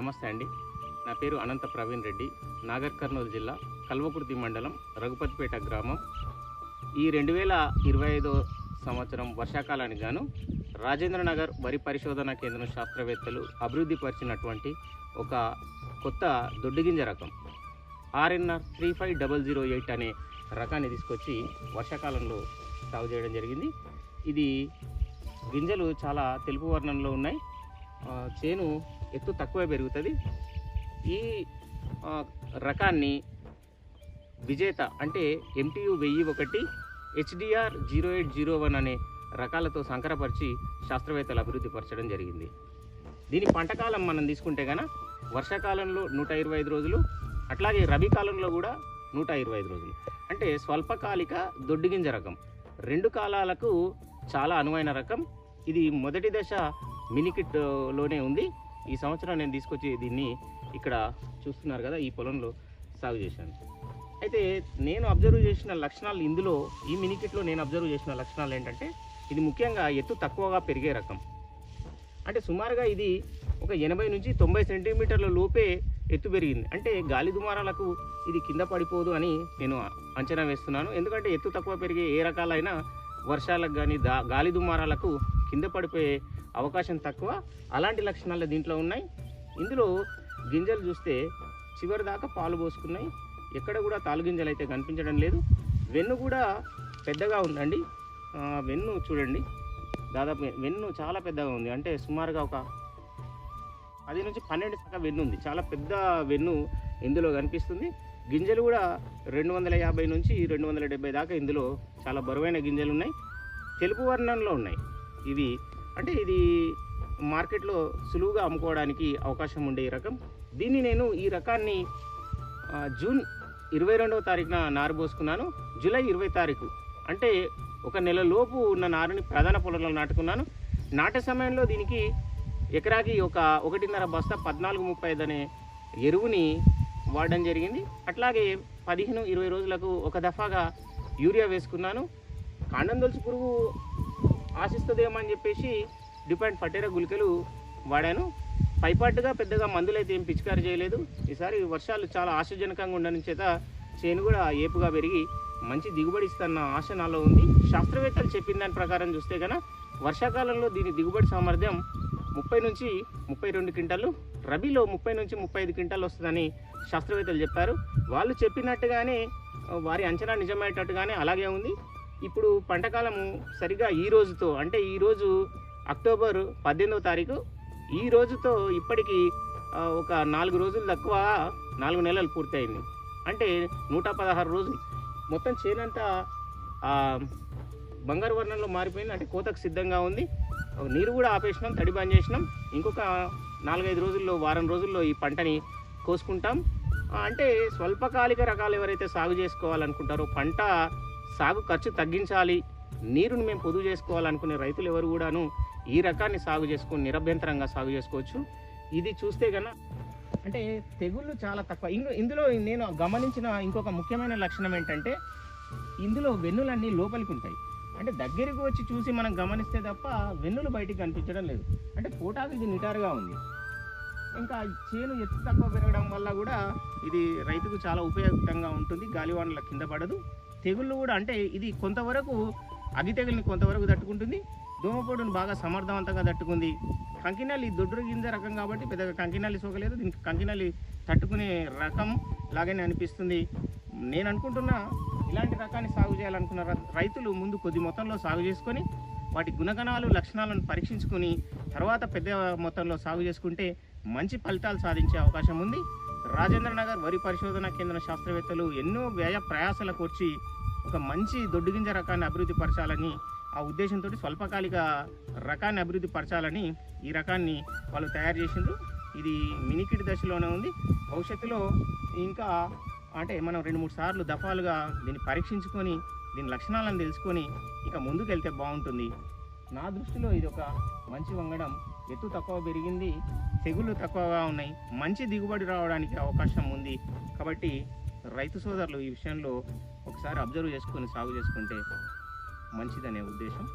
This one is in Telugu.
నమస్తే అండి. నా పేరు అనంత ప్రవీణ్ రెడ్డి. నాగర్ కర్నూలు జిల్లా కల్వకుర్తి మండలం రఘుపతిపేట గ్రామం. ఈ రెండు వేల ఇరవై ఐదో సంవత్సరం వర్షాకాలానికి గాను రాజేంద్ర నగర్ వరి పరిశోధన కేంద్రం శాస్త్రవేత్తలు అభివృద్ధి పరిచినటువంటి ఒక కొత్త దొడ్డిగింజ రకం. RNR three five double zero eight అనే రకాన్ని తీసుకొచ్చి వర్షాకాలంలో సాగు చేయడం జరిగింది. ఇది గింజలు చాలా తెలుపు వర్ణంలో ఉన్నాయి. చేను ఎత్తు తక్కువ పెరుగుతుంది. ఈ రకాన్ని విజేత అంటే ఎంటీయు వెయ్యి ఒకటి HDR zero eight zero one అనే రకాలతో సంకరపరిచి శాస్త్రవేత్తలు అభివృద్ధి పరచడం జరిగింది. దీని పంటకాలం మనం తీసుకుంటే కనుక వర్షాకాలంలో నూట ఇరవై ఐదు రోజులు అట్లాగే రబీ కాలంలో కూడా నూట ఇరవై ఐదు రోజులు. అంటే స్వల్పకాలిక దొడ్డిగింజ రకం. రెండు కాలాలకు చాలా అనువైన రకం. ఇది మొదటి దశ మినికిట్లోనే ఉంది. ఈ సంవత్సరం నేను తీసుకొచ్చి దీన్ని ఇక్కడ చూస్తున్నారు కదా ఈ పొలంలో సాగు చేశాను. అయితే నేను అబ్జర్వ్ చేసిన లక్షణాలు ఇందులో ఈ మినికిట్లో నేను అబ్జర్వ్ చేసిన లక్షణాలు ఏంటంటే ఇది ముఖ్యంగా ఎత్తు తక్కువగా పెరిగే రకం. అంటే సుమారుగా ఇది ఒక ఎనభై నుంచి తొంభై సెంటీమీటర్ల లోపే ఎత్తు పెరిగింది. అంటే గాలి దుమారాలకు ఇది కింద పడిపోదు అని నేను అంచనా వేస్తున్నాను. ఎందుకంటే ఎత్తు తక్కువ పెరిగే ఏ రకాలైన వర్షాలకు కానీ దా గాలి దుమారాలకు కింద పడిపోయే అవకాశం తక్కువ. అలాంటి లక్షణాలు దీంట్లో ఉన్నాయి. ఇందులో గింజలు చూస్తే చివరి దాకా పాలు పోసుకున్నాయి. ఎక్కడ కూడా తాలుగింజలు అయితే కనిపించడం లేదు. వెన్ను కూడా పెద్దగా ఉందండి. వెన్ను చూడండి. దాదాపు వెన్ను చాలా పెద్దగా ఉంది. అంటే సుమారుగా ఒక పది నుంచి పన్నెండు శాతం వెన్ను ఉంది. చాలా పెద్ద వెన్ను ఇందులో కనిపిస్తుంది. గింజలు కూడా రెండు వందల యాభై నుంచి రెండు వందల డెబ్బై దాకా ఇందులో చాలా బరువైన గింజలు ఉన్నాయి. తెలుపు వర్ణంలో ఉన్నాయి. ఇవి అంటే ఇది మార్కెట్లో సులువుగా అమ్ముకోవడానికి అవకాశం ఉండే ఈ రకం. దీన్ని నేను ఈ రకాన్ని జూన్ ఇరవై రెండవ తారీఖున నారు పోసుకున్నాను. జూలై ఇరవై తారీఖు అంటే ఒక నెల లోపు ఉన్న నారుని ప్రధాన పొలంలో నాటుకున్నాను. నాటే సమయంలో దీనికి ఎకరాకి ఒక ఒకటిన్నర బస్తా పద్నాలుగు ముప్పై అనే ఎరువుని వాడడం జరిగింది. అట్లాగే పదిహేను ఇరవై రోజులకు ఒక దఫాగా యూరియా వేసుకున్నాను. కాండం దొలుసు పురుగు ఆశిస్తుందేమో అని చెప్పేసి డిపెండ్ పట్టేర గుళికలు వాడాను. పైపాటుగా పెద్దగా మందులు అయితే ఏం పిచికారి చేయలేదు. ఈసారి వర్షాలు చాలా ఆశాజనకంగా ఉండడం చేత చేను కూడా ఏపుగా పెరిగి మంచి దిగుబడి ఇస్తున్న ఆశ నాలో ఉంది. శాస్త్రవేత్తలు చెప్పిన దాని ప్రకారం చూస్తే కనుక వర్షాకాలంలో దీని దిగుబడి సామర్థ్యం ముప్పై నుంచి ముప్పై రెండు క్వింటాలు రబీలో ముప్పై నుంచి ముప్పై ఐదు క్వింటాలు వస్తుందని శాస్త్రవేత్తలు చెప్పారు. వాళ్ళు చెప్పినట్టుగానే వారి అంచనా నిజమయ్యేటట్టుగానే అలాగే ఉంది. ఇప్పుడు పంటకాలము సరిగా ఈ రోజుతో అంటే ఈరోజు అక్టోబర్ పద్దెనిమిదవ తారీఖు ఈ రోజుతో ఇప్పటికి ఒక నాలుగు రోజులు తక్కువ నాలుగు నెలలు పూర్తయింది. అంటే నూట పదహారు రోజులు. మొత్తం చేనంతా బంగారు వర్ణంలో మారిపోయింది అంటే కోతకు సిద్ధంగా ఉంది. నీరు కూడా ఆపేసినాం తడి బంద్ చేసినాం. ఇంకొక నాలుగైదు రోజుల్లో వారం రోజుల్లో ఈ పంటని కోసుకుంటాం. అంటే స్వల్పకాలిక రకాలు ఎవరైతే సాగు చేసుకోవాలనుకుంటారో పంట సాగు ఖర్చు తగ్గించాలి నీరుని మేము పొదుపు చేసుకోవాలనుకునే రైతులు ఎవరు కూడాను ఈ రకాన్ని సాగు చేసుకొని నిరభ్యంతరంగా సాగు చేసుకోవచ్చు. ఇది చూస్తే కన్నా అంటే తెగుళ్ళు చాలా తక్కువ. ఇందు ఇందులో నేను గమనించిన ఇంకొక ముఖ్యమైన లక్షణం ఏంటంటే ఇందులో వెన్నులన్నీ లోపలికి ఉంటాయి. అంటే దగ్గరికి వచ్చి చూసి మనం గమనిస్తే తప్ప వెన్నులు బయటికి కనిపించడం లేదు. అంటే ఫోటాకు ఇది నిటారుగా ఉంది. ఇంకా చేను ఎత్తు తక్కువ పెరగడం వల్ల కూడా ఇది రైతుకు చాలా ఉపయోగకరంగా ఉంటుంది. గాలివానల కింద పడదు. తెగుళ్ళు కూడా అంటే ఇది కొంతవరకు అగ్గి తెగుల్ని కొంతవరకు తట్టుకుంటుంది. దోమపోటును బాగా సమర్థవంతంగా తట్టుకుంది. కంకినల్లి దొడ్డు గింజ రకం కాబట్టి పెద్దగా కంకినల్లి సోకలేదు దీనికి కంకినల్లి తట్టుకునే రకం లాగానే అనిపిస్తుంది. నేను అనుకుంటున్నా ఇలాంటి చేయాలనుకున్న రైతులు ముందు కొద్ది మొత్తంలో సాగు చేసుకొని వాటి గుణగణాలు లక్షణాలను పరీక్షించుకొని తర్వాత పెద్ద మొత్తంలో సాగు చేసుకుంటే మంచి ఫలితాలు సాధించే అవకాశం ఉంది. రాజేంద్ర నగర్ వరి పరిశోధన కేంద్ర శాస్త్రవేత్తలు ఎన్నో వ్యయ ప్రయాసలకు వచ్చి ఒక మంచి దొడ్డుగింజ రకాన్ని అభివృద్ధి పరచాలని ఆ ఉద్దేశంతో స్వల్పకాలిక రకాన్ని అభివృద్ధి పరచాలని ఈ రకాన్ని వాళ్ళు తయారు చేసిండ్రు. ఇది మినికిడ్ దశలోనే ఉంది. భవిష్యత్తులో ఇంకా అంటే మనం రెండు మూడు సార్లు దఫాలుగా దీన్ని పరీక్షించుకొని దీని లక్షణాలను తెలుసుకొని ఇక ముందుకెళ్తే బాగుంటుంది. నా దృష్టిలో ఇది ఒక మంచి వంగడం. ఎత్తు తక్కువ పెరిగింది తెగుళ్ళు తక్కువగా ఉన్నాయి. మంచి దిగుబడి రావడానికి అవకాశం ఉంది. కాబట్టి రైతు సోదరులు ఈ విషయంలో ఒకసారి అబ్జర్వ్ చేసుకొని సాగు చేసుకుంటే మంచిదనే ఉద్దేశం.